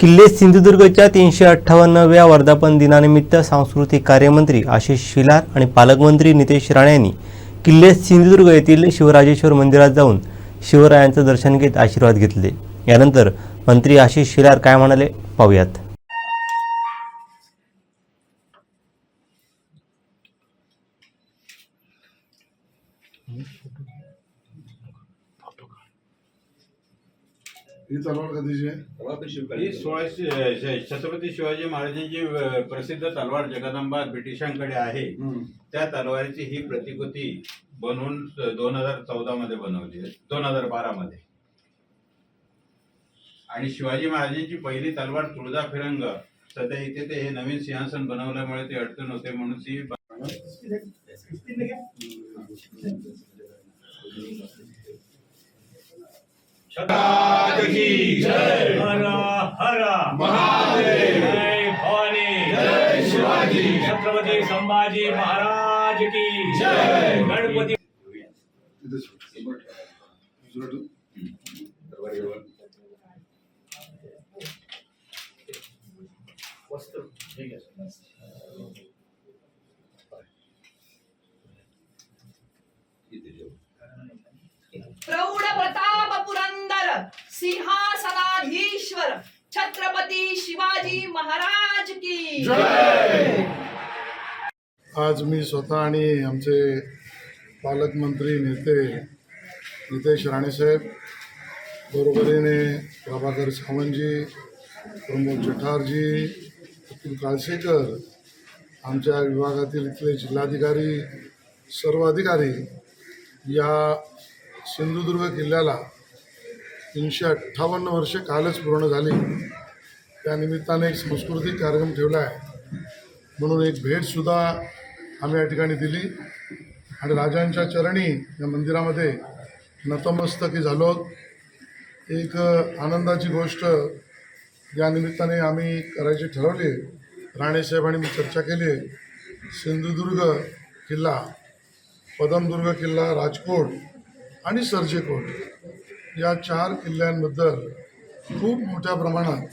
किल्ले सिंधुदुर्गच्या तीनशे अठ्ठावन्नव्या वर्धापन दिनानिमित्त सांस्कृतिक कार्यमंत्री आशिष शिलार आणि पालकमंत्री नितेश राणे यांनी किल्ले सिंधुदुर्ग येथील शिवराजेश्वर मंदिरात जाऊन शिवरायांचं दर्शन घेत आशीर्वाद घेतले. यानंतर मंत्री आशिष शिलार काय म्हणाले? पाहूयात. ही तलवार कधीची? आहे ही सोळाशे छत्रपती शिवाजी महाराजांची प्रसिद्ध तलवार जगदंबा ब्रिटिशांकडे आहे. त्या तलवारीची ही प्रतिकृती बनवून दोन हजार चौदा मध्ये बनवली आहे. दोन हजार बारा मध्ये. आणि शिवाजी महाराजांची पहिली तलवार तुळजा फिरंग. सध्या इथे ते हे नवीन सिंहासन बनवल्यामुळे ते अडचण होते म्हणून ती हर हर। महादेव। जय भवानी। जय शिवाजी। छत्रपती संभाजी महाराज की जय। गणपती। सिंहासनाधीश्वर छत्रपती शिवाजी महाराज की आज मी स्वतः आणि आमचे पालकमंत्री नेते नितेश राणेसाहेब बरोबरीने प्रभाकर सावंतजी प्रमोद जठारजी अतुल काळसेकर आमच्या विभागातील इथले जिल्हाधिकारी सर्व अधिकारी या सिंधुदुर्ग किल्ल्याला तीनशे अठ्ठावन्न वर्षे कालच पूर्ण झाली. त्यानिमित्ताने एक सांस्कृतिक कार्यक्रम ठेवला आहे. म्हणून एक भेटसुद्धा आम्ही या ठिकाणी दिली. आणि राजांच्या चरणी या मंदिरामध्ये नतमस्तकी झालो. एक आनंदाची गोष्ट या निमित्ताने आम्ही करायची ठरवली. राणेसाहेब आणि मी चर्चा केली. सिंधुदुर्ग किल्ला पदमदुर्ग किल्ला राजकोट आणि सर्जेकोट. या चार किल्ल्यांबद्दल खूप मोठ्या प्रमाणात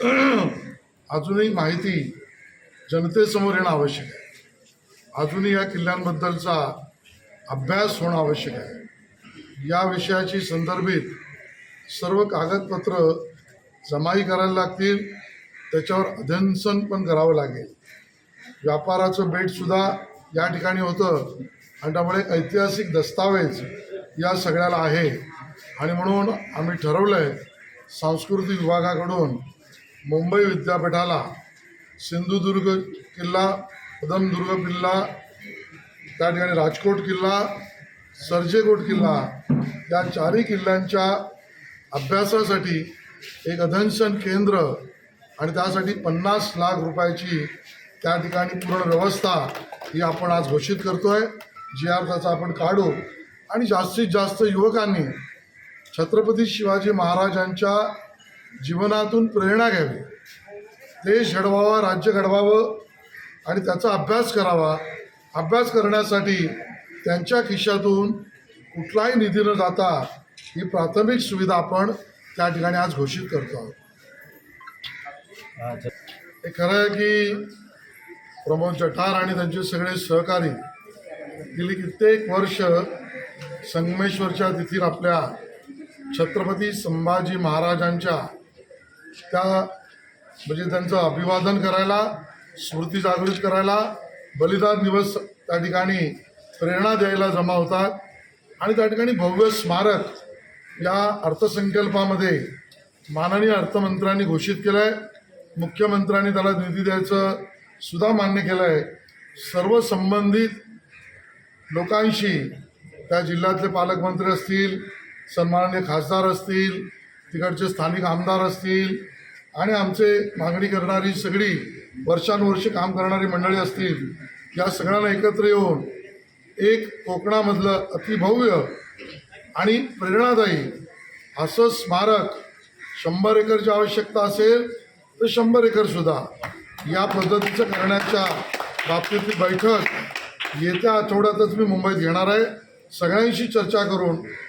अजूनही माहिती जनतेसमोर येणं आवश्यक आहे. अजूनही या किल्ल्यांबद्दलचा अभ्यास होणं आवश्यक आहे. या विषयाची संदर्भित सर्व कागदपत्र जमाही करायला लागतील त्याच्यावर अध्यसन पण करावं लागेल. व्यापाराचं बेटसुद्धा या ठिकाणी होतं. आणि त्यामुळे ऐतिहासिक दस्तावेज या सगळ्याला आहे. आणि म्हणून आम्ही ठरवलं आहे सांस्कृतिक विभागाकडून मुंबई विद्यापीठाला सिंधुदुर्ग किल्ला पदमदुर्ग किल्ला त्या ठिकाणी राजकोट किल्ला सर्जेकोट किल्ला या चारही किल्ल्यांच्या अभ्यासासाठी एक अध्ययन केंद्र आणि त्यासाठी पन्नास लाख रुपयाची त्या ठिकाणी पूर्ण व्यवस्था ही आपण आज घोषित करतो आहे जी आर त्याचा आपण काढू. आणि जास्तीत जास्त युवकांनी छत्रपती शिवाजी महाराजांच्या जीवनातून प्रेरणा घ्यावी. देश घडवावा राज्य घडवावं आणि त्याचा अभ्यास करावा. अभ्यास करण्यासाठी त्यांच्या खिशातून कुठलाही निधी न जाता ही प्राथमिक सुविधा आपण त्या ठिकाणी आज घोषित करतो आहोत. हे खरं आहे की प्रमोद जठार आणि त्यांचे सगळे सहकारी गेली कित्येक वर्ष संगमेश्वरच्या तिथीर आपल्या छत्रपती संभाजी महाराजांच्या त्या म्हणजे त्यांचं अभिवादन करायला स्मृती जागृत करायला बलिदान दिवस त्या ठिकाणी प्रेरणा द्यायला जमा होतात. आणि त्या ठिकाणी भव्य स्मारक या अर्थसंकल्पामध्ये माननीय अर्थमंत्र्यांनी घोषित केलं आहे मुख्यमंत्र्यांनी त्याला निधी द्यायचं सुद्धा मान्य केलं आहे सर्व संबंधित लोकांशी त्या जिल्ह्यातले पालकमंत्री असतील सन्माननीय खासदार असतील तिकडचे स्थानिक आमदार असतील आणि आमचे मागणी करणारी सगळी वर्षानुवर्षे काम करणारी मंडळी असतील या सगळ्यांना एकत्र येऊन एक कोकणामधलं अतिभव्य आणि प्रेरणादायी असं स्मारक शंभर एकरची आवश्यकता असेल तर शंभर एकरसुद्धा या पद्धतीचं करण्याच्या बाबतीतली बैठक येत्या आठवड्यातच मी मुंबईत घेणार आहे. सगळ्यांशी चर्चा करून